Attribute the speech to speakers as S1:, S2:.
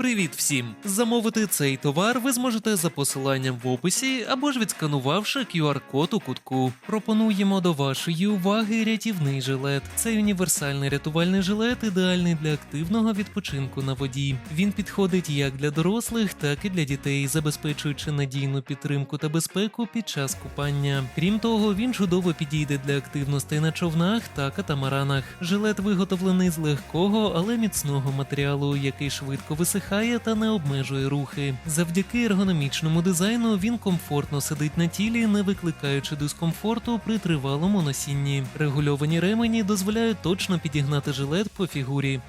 S1: Привіт всім! Замовити цей товар ви зможете за посиланням в описі або ж відсканувавши QR-код у кутку. Пропонуємо до вашої уваги рятівний жилет. Цей універсальний рятувальний жилет ідеальний для активного відпочинку на воді. Він підходить як для дорослих, так і для дітей, забезпечуючи надійну підтримку та безпеку під час купання. Крім того, він чудово підійде для активностей на човнах та катамаранах. Жилет виготовлений з легкого, але міцного матеріалу, який швидко висихає та не обмежує рухи. Завдяки ергономічному дизайну він комфортно сидить на тілі, не викликаючи дискомфорту при тривалому носінні. Регульовані ремені дозволяють точно підігнати жилет по фігурі.